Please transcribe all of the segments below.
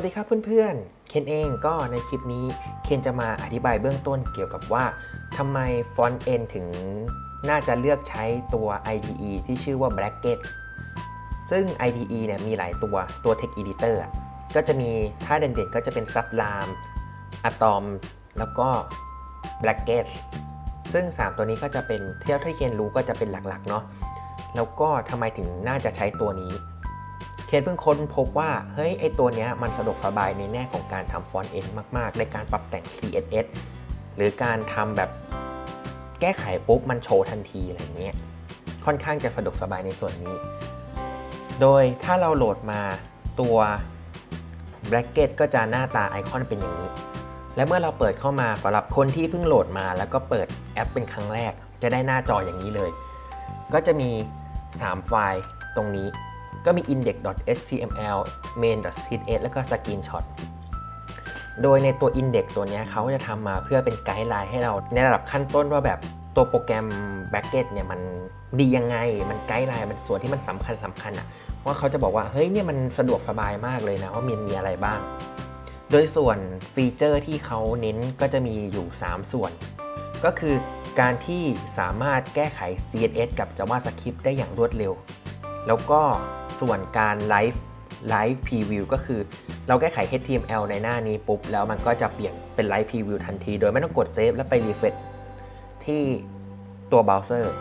วัสดีครับเพื่อนๆ เคนเองก็ในคลิปนี้ เคนจะมาอธิบายเบื้องต้นเกี่ยวกับว่าทำไมฟอนต์เอนถึงน่าจะเลือกใช้ตัว IDE ที่ชื่อว่า Bracket ซึ่ง IDE เนี่ยมีหลายตัวตัว Text Editor อะก็จะมีถ้าเด่นๆก็จะเป็น Sublime Atom แล้วก็ Bracket ซึ่ง 3 ตัวนี้ก็จะเป็นเที่ยวที่เคนรู้ก็จะเป็นหลักๆเนาะแล้วก็ทำไมถึงน่าจะใช้ตัวนี้ เคนเพิ่งค้นพบว่า เฮ้ย ไอตัวเนี้ยมันสะดวกสบายในแง่ของการทำฟอนต์เอนมากๆ ในการปรับแต่ง CSS หรือการทำแบบแก้ไขปุ๊บ มันโชว์ทันทีอะไรเงี้ย ค่อนข้างจะสะดวกสบายในส่วนนี้ โดยถ้าเราโหลดมาตัว bracket ก็จะหน้าตาไอคอนเป็นอย่างนี้ และเมื่อเราเปิดเข้ามาสำหรับคนที่เพิ่งโหลดมา แล้วก็เปิดแอปเป็นครั้งแรก จะได้หน้าจออย่างนี้เลย ก็จะมี 3 ไฟล์ตรงนี้ ก็มี index.html main.css แล้วก็ screenshot โดยในตัว index ตัวนี้เขาจะทำมาเพื่อเป็นไกด์ไลน์ให้เราในระดับขั้นต้นว่าแบบตัวโปรแกรม b a c k e t เนี่ยมันดียังไง มันไกด์ไลน์มันส่วนที่มันสำคัญสำคัญอะว่าเขาจะบอกว่า เฮ้ยเนี่ยมันสะดวกสบายมากเลยนะ ว่ามันมีอะไรบ้าง โดยส่วนฟีเจอร์ที่เขาเน้นก็จะมีอยู่ 3 ส่วน ก็คือการที่สามารถแก้ไข CSS กับ JavaScript ได้อย่างรวดเร็ว แล้วก็ส่วนการไลฟ์ไลฟ์พรีวิวก็คือ เราแก้ไข HTML ในหน้านี้ปุ๊บ แล้วมันก็จะเปลี่ยนเป็นไลฟ์พรีวิวทันที โดยไม่ต้องกดเซฟแล้วไปรีเฟรชที่ตัวเบราว์เซอร์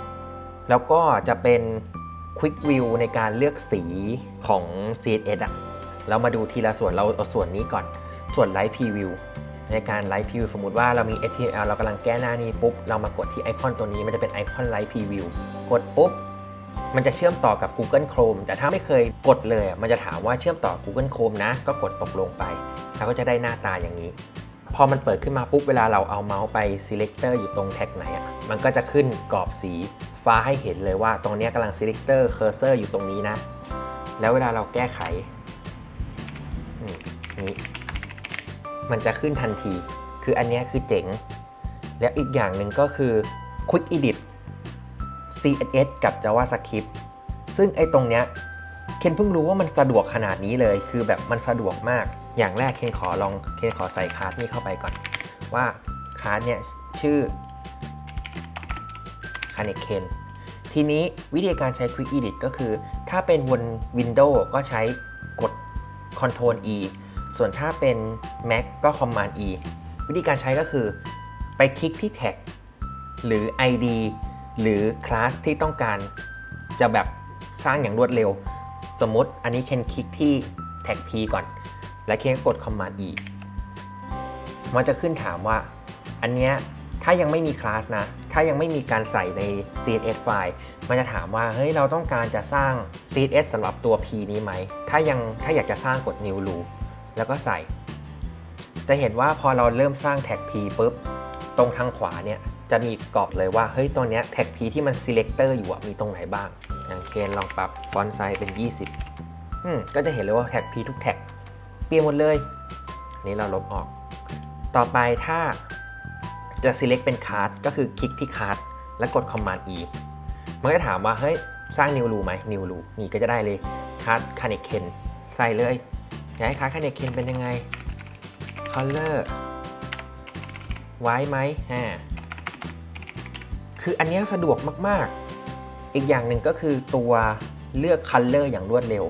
แล้วก็จะเป็น Quick View ในการเลือกสีของ CSS อะเรามาดูทีละส่วนเราเอาส่วนนี้ก่อน ส่วนไลฟ์พรีวิวในการไลฟ์พรีวิวสมมติว่าเรามี HTML เรากำลังแก้หน้านี้ปุ๊บ เรามากดที่ไอคอนตัวนี้มันจะเป็นไอคอนไลฟ์พรีวิวกดปุ๊บ มันจะเชื่อมต่อกับ Google Chrome แต่ถ้าไม่เคยกดเลย มันจะถามว่าเชื่อมต่อ Google Chrome นะ ก็กดตกลงไป แล้วก็จะได้หน้าตาอย่างนี้ พอมันเปิดขึ้นมาปุ๊บ เวลาเราเอาเมาส์ไป selector อยู่ตรงแท็กไหนอะ มันก็จะขึ้นกรอบสีฟ้าให้เห็นเลยว่าตรงนี้กำลัง selector cursor อยู่ตรงนี้นะ แล้วเวลาเราแก้ไขอืมนี้ มันจะขึ้นทันที คืออันนี้คือเจ๋ง แล้วอีกอย่างหนึ่งก็คือ Quick Edit CSS กับ JavaScript ซึ่งไอ้ตรงเนี้ยเคนเพิ่งรู้ว่ามันสะดวกขนาดนี้เลย คือแบบมันสะดวกมาก อย่างแรกเคนขอลองเคนขอใส่คลาสนี้เข้าไปก่อน ว่าคลาสเนี่ยชื่อ c o n n e c t Ken ทีนี้วิธีการใช้ Quick Edit ก็คือ ถ้าเป็นบน Windows ก็ใช้กด Ctrl E ส่วนถ้าเป็น Mac ก็ Command E วิธีการใช้ก็คือ ไปคลิกที่ Tag หรือ ID หรือคลาสที่ต้องการจะแบบสร้างอย่างรวดเร็ว สมมติอันนี้เคนคลิกที่ Tag P ก่อน และเคนกด Command E มันจะขึ้นถามว่า อันเนี้ยถ้ายังไม่มีคลาสนะ ถ้ายังไม่มีการใส่ใน CSS ไฟล์ มันจะถามว่า เฮ้ย เราต้องการจะสร้าง CSS สำหรับตัว P นี้ไหม ถ้ายังถ้าอยากจะสร้างกด New Loop แล้วก็ใส่ จะเห็นว่าพอเราเริ่มสร้างแท็ก P ปุ๊บ ตรงทางขวาเนี่ย จะมีกรอบเลยว่าเฮ้ยตัวเนี้ยแท็ก P ที่มัน selector อยู่มีตรงไหนบ้างอย่างเคนลองปรับฟอนต์ไซส์เป็น 20อืมก็จะเห็นเลยว่าแท็ก P ทุกแท็กเปลี่ยนหมดเลยนี้เราลบออก ต่อไปถ้าจะ select เป็น card ก็คือคลิกที่ card แล้วกด command e มันก็ถามว่าเฮ้ยสร้าง new loop ไหม new loop นี่ก็จะได้เลย card connect ken ใส่เลยอยากให้ card connect ken เป็นยังไง color ไว้ไหมฮะ คืออันนี้สะดวกมาก ๆ อีกอย่างหนึ่งก็คือตัวเลือก color อร์อย่างรวดเร็ว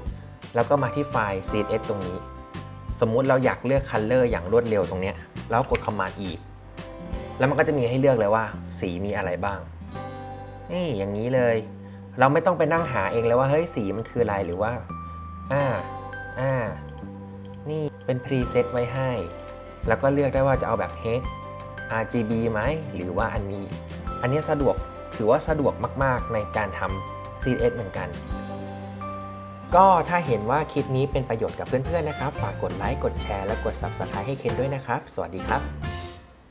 แล้วก็มาที่ไฟล์ css ตรงนี้ สมมุติเราอยากเลือก color อร์อย่างรวดเร็วตรงนี้แล้วกด command e แล้วมันก็จะมีให้เลือกเลยว่า สีมีอะไรบ้าง นี่อย่างนี้เลย เราไม่ต้องไปนั่งหาเองเลยว่าเฮ้ยสีมันคืออะไรหรือว่าอ่าอ่านี่เป็นพรีเซตไว้ให้ แล้วก็เลือกได้ว่าจะเอาแบบ H RGB ไหมหรือว่าอันนี้ อันนี้สะดวกถือว่าสะดวกมาก ๆ ในการทำ CSS เหมือนกัน ก็ถ้าเห็นว่าคลิปนี้เป็นประโยชน์กับเพื่อน ๆ นะครับ ฝากกดไลค์ กดแชร์ และกด Subscribe ให้เคนด้วยนะครับ สวัสดีครับ